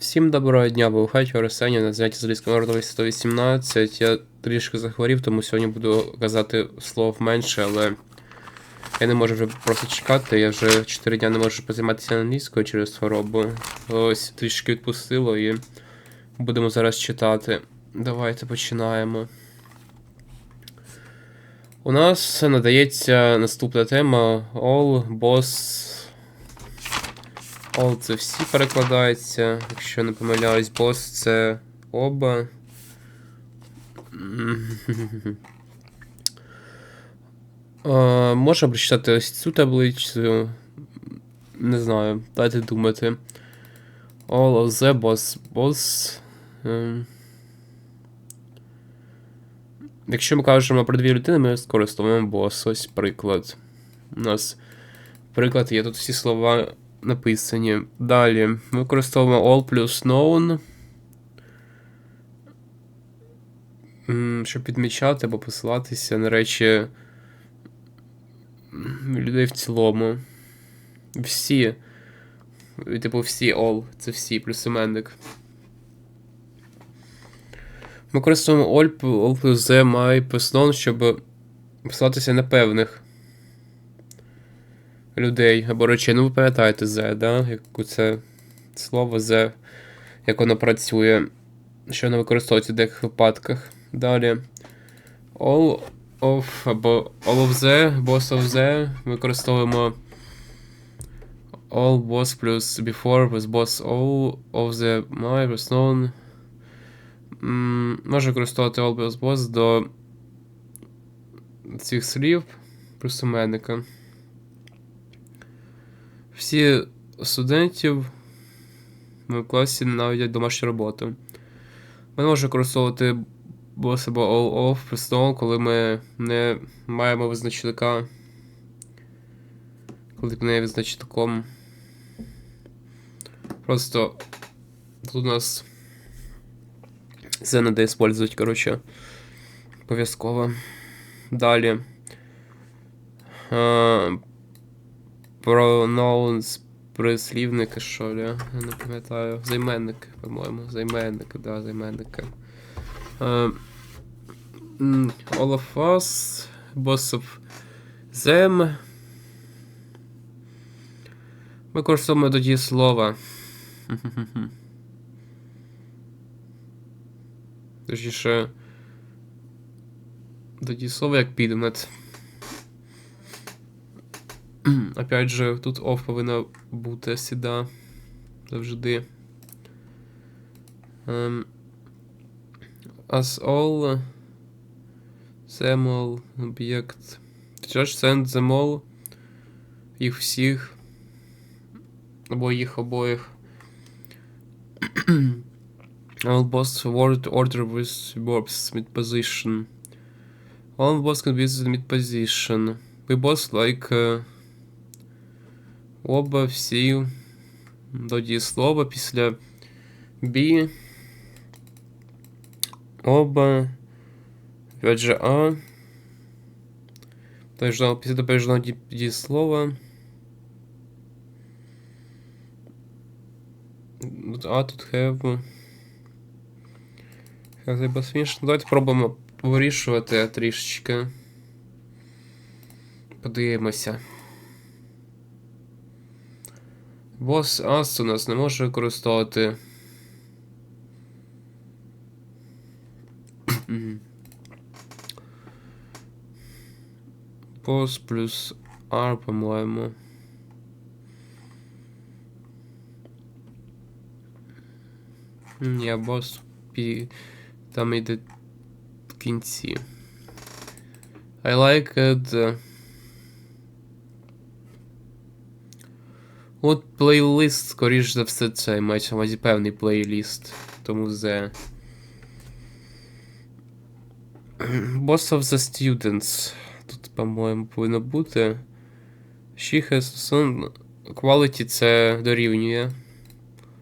Всім доброго дня, був Хатю Арсенів на занятті з англійської мови 118. Я трішки захворів, тому сьогодні буду казати слов менше, але я не можу вже просто чекати. Я вже 4 дня не можу позайматися англійською через хворобу. Ось трішки відпустило і будемо зараз читати. Давайте починаємо. У нас надається наступна тема All Boss. All це всі перекладається. Якщо не помиляюсь, бос це оба. А, Можна прочитати ось цю таблицю. Не знаю, дайте думати. All of the boss. Boss. ем. Якщо ми кажемо про дві людини, ми скористовуємо boss. Ось приклад. У нас приклад є тут всі слова написані. Далі використовуємо all плюс known. Щоб підмічати або посилатися на речі людей в цілому. Всі. Типу, всі all. Це всі, плюс іменник. Ми використовуємо all, all плюс the, my, плюс known, щоб посилатися на певних людей або речей. Ну, ви пам'ятаєте Z, да? Як це слово Z, як воно працює, що воно використовується в деяких випадках. Далі. All of або all of the, boss of the. Використовуємо all boss плюс before плюс boss all of the my плюс known. Можна використовувати all плюс boss до цих слів плюс іменника. Всі студентів в класі наводять домашню роботу. Ми можемо використовувати boss або all off плюс null, коли ми не маємо визначника. Коли не визначником. Просто тут у нас це надо использовать, короче. Обов'язково. Далі. Pronouns прислівники, що ли? Я не пам'ятаю. Займенники, по-моєму. Займенники, да, займенники. Uh, all of us, boss of them. Ми користуємо тоді слова. Точніше. Тоді слово як підмет. Опять же, тут off повинна бути сюди. Завжди. Um, as all them all об'єкт. Just send them all. Їх всіх. Або їх обоїх. all boss word order with verbs mid position. All boss can be mid position. We both like uh, Оба всі до дієслова після be. Оба. Опять же А. Після доїжджав дієслова. А тут have. Have was finished. Давайте пробуємо вирішувати трішечки. Подивимося. Бос Ас у нас не може використовувати. Бос плюс R, по-моєму. Ні, бос P там йде кінці. I like it. uh, От плейлист, скоріш за все, це мається на увазі певний плейліст. Тому The. Boss of the Students. Тут, по-моєму, повинно бути. She has some quality це дорівнює.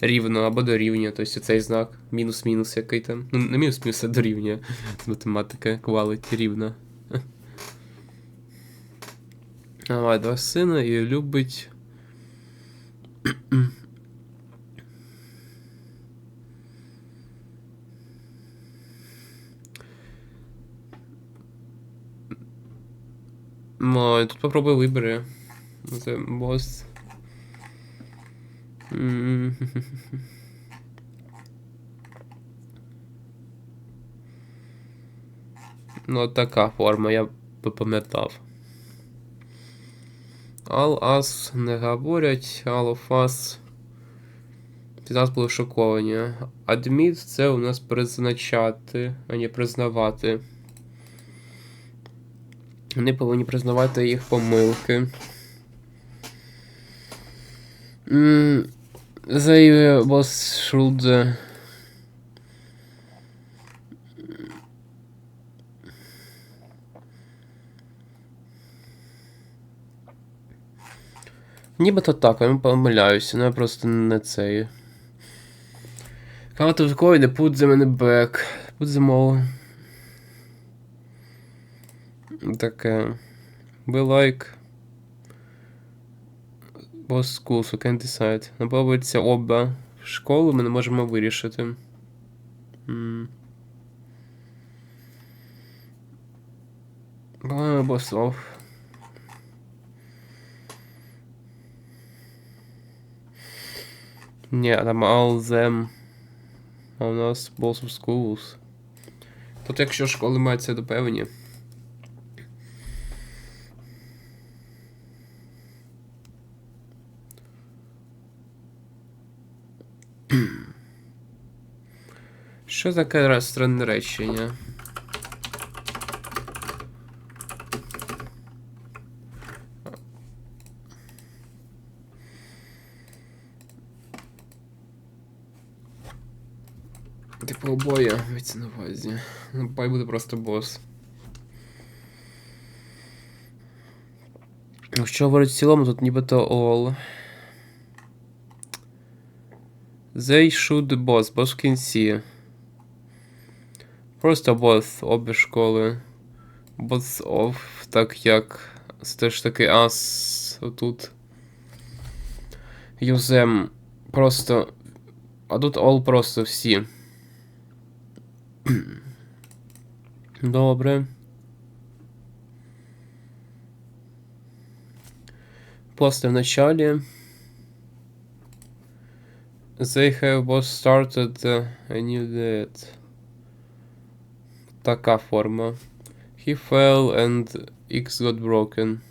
Рівно або дорівнює, тобто цей знак. Мінус-мінус який там. Ну, не мінус-мінус, а дорівнює. Математика quality рівна. Має два сина і любить. Ну, Ма, тут попробуй вибери. Ну, це босс. Ну, така форма, я би пам'ятав. Us не говорять. Ті нас були шоковані. Admit це у нас призначати, а не признавати. Вони повинні признавати їх помилки. They was should... Нібито так, я помиляюся, ну я просто не цей. Count of coin, put them in the back. Put them all. Таке. We like. Both schools, we can decide. Нам подобається оба школи, ми не можемо вирішити. По-моєму, both of. Ні, там all them. А у нас both of schools. Тут якщо школи мають це допевні. Що таке раз речення? Типу обоє мається на увазі. Ну, пай буде просто бос. Ну, Що говорить в цілому, тут нібито all. They should both, both в кінці. Просто both, обі школи. Both of, так як. Це теж таки as отут. Them просто. А тут all просто всі. Добре. Просто в началі. They have both started uh, a new date. Така форма. He fell and X got broken.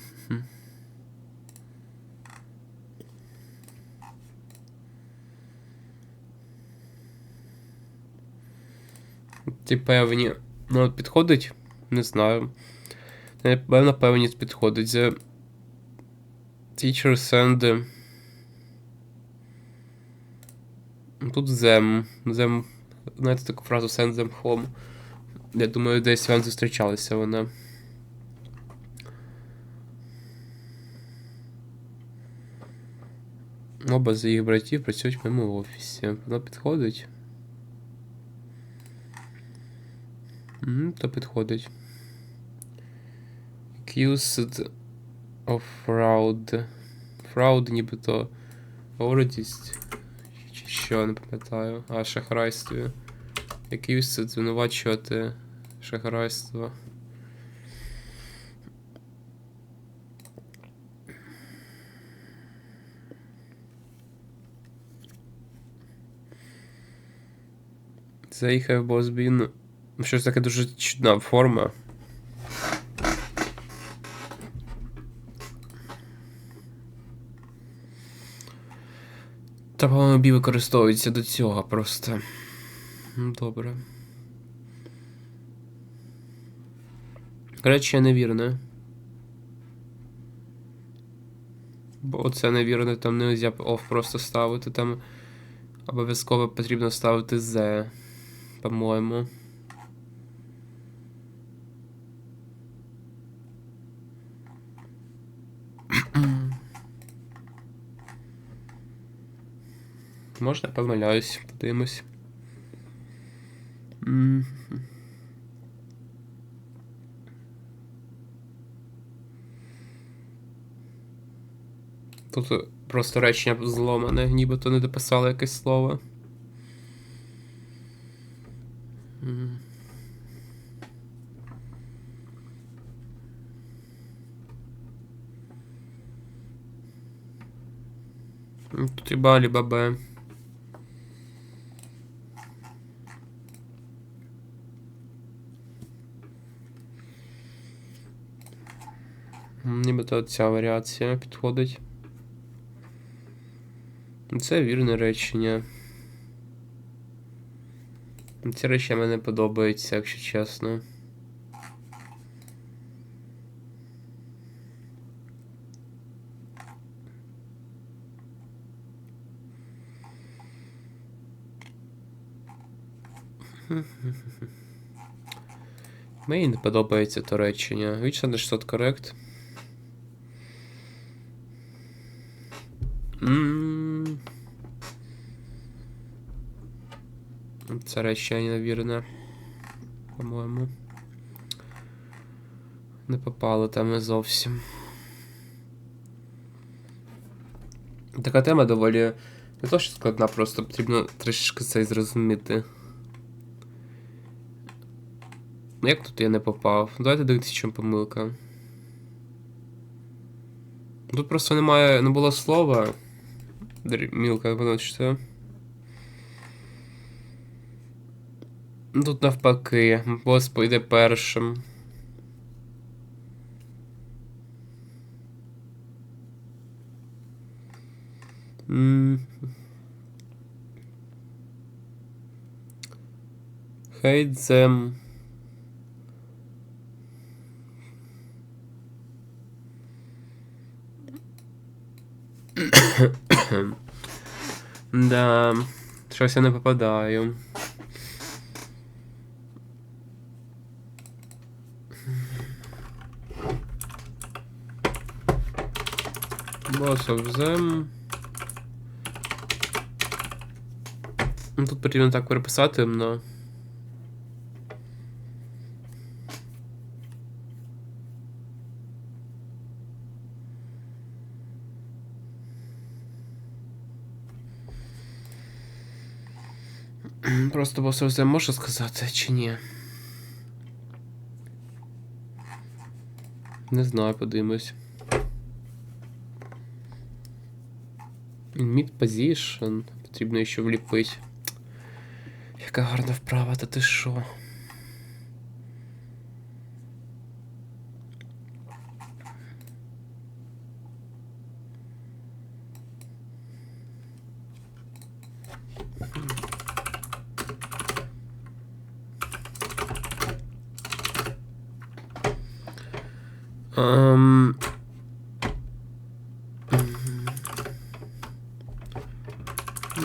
Ті певні. Ну, підходить? Не знаю. Напевно, певність підходить. The teacher send. Тут them. Them. Знаєте таку фразу send them home. Я думаю, десь вам зустрічалася вона. Оба з їх братів працюють в моєму офісі. Вона підходить. Мгм, то підходить. Accused of fraud. Fraud нібито гордість. Чи що, не пам'ятаю. А, шахрайстві. Accused звинувачувати шахрайство. They have both been Щось таке дуже чудна форма. Та, по-моєму, бі використовується до цього просто. Добре. Речі невірне. Бо це невірне, там не можна off просто ставити, там обов'язково потрібно ставити Z, по-моєму. Можна помиляюсь, подивимось. Тут просто речення зломане, нібито не дописали якесь слово. Mm. Тут і Балі Бабе. Нібито ця варіація підходить. Це вірне речення. Ці речі мені не подобаються, якщо чесно. Мені не подобається то речення. Вічно 600 корект. М. Це речення невірне. По-моєму. Не попало там і зовсім. Така тема доволі не то, що складна, просто потрібно трішки це зрозуміти. Ну, Як тут я не попав? Давайте дивитися, чому помилка. Тут просто немає. не було слова. Дрі- Мілка, воно що. Ну, Тут навпаки, бос пойде першим. М. Hate Да, щось я не попадаю. Boss of. Ну, Тут потрібно так переписати, но. Просто все of можу сказати чи ні? Не знаю, подивимось. Mid position. Потрібно ще вліпити. Яка гарна вправа, та ти що?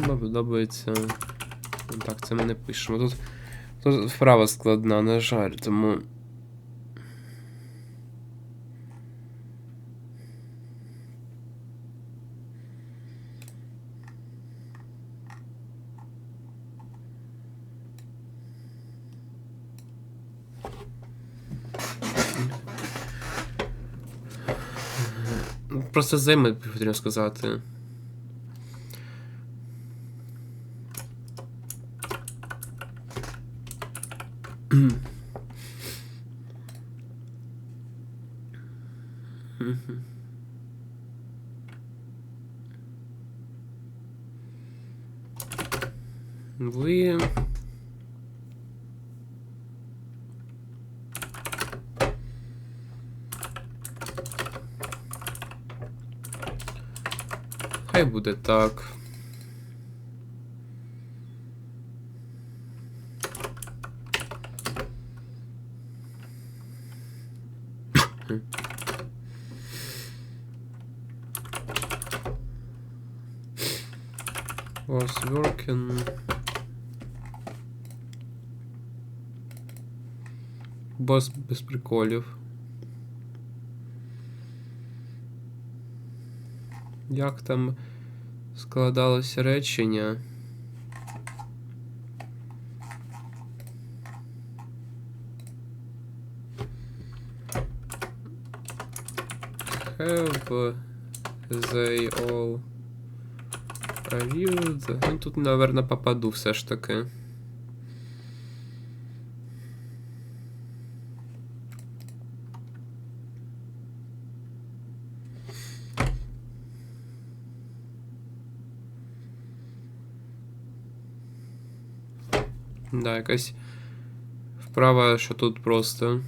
Мені подобається. Ну, Так, це ми не пишемо. Тут, тут вправа складна, на жаль, тому. Просто займи потрібно сказати. Ви. Хай буде так. Was working. Бос без приколів. Як там складалося речення? have э, they all reviewed? Ну тут, наверное, попаду все ж таки. Да, якась вправа, що тут просто.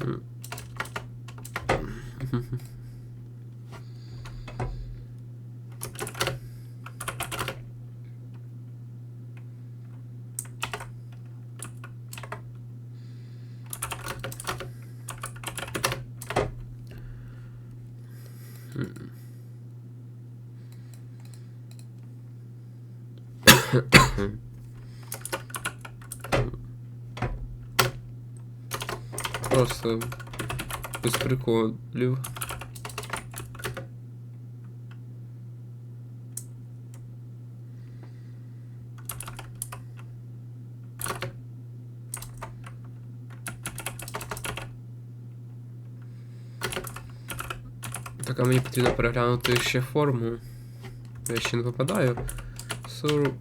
peu. Просто без приколів. Так, а мені потрібно переглянути ще форму. Я ще не попадаю. Sur...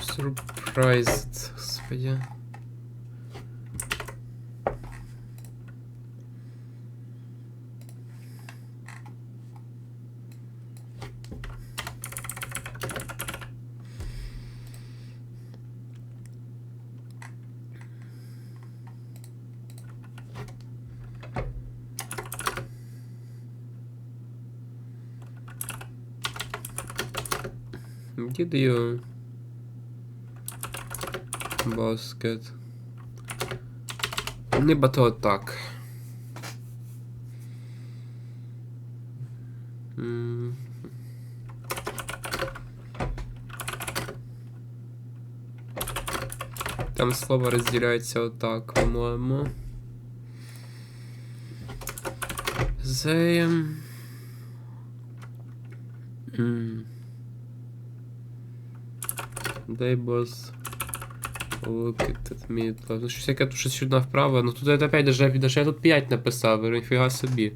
Surprised. Господи. Did you basket? Нібито так. Там слово розділяється отак, по-моєму. They... М. They both look at me. Ну, щось яке тут щось одна вправа. Ну тут я опять даже, даже я тут 5 написав, ніфіга собі.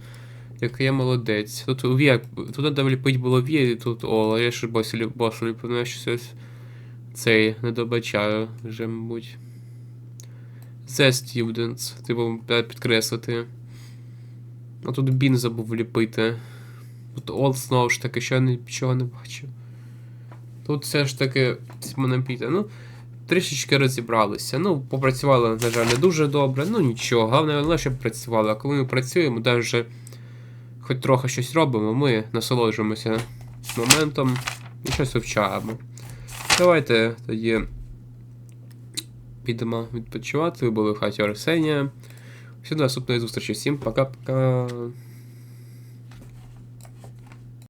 Який я молодець. Тут у вік, тут треба вліпити було ві, і тут о, я ще босі босу ліпив, ну щось цей не добачаю вже, мабуть. The students, типу, підкреслити. А тут бін забув вліпити. Тут all знову ж таки, що я нічого не бачу. Тут все ж таки монопіта. Ну, трішечки розібралися. Ну, попрацювали, на жаль, не дуже добре. Ну нічого. Головне, щоб працювали. А коли ми працюємо, навіть хоч трохи щось робимо, ми насолоджуємося моментом і щось вивчаємо. Давайте тоді підемо відпочивати. Ви були в хаті Арсенія. Всім до наступної зустрічі. Всім пока-пока.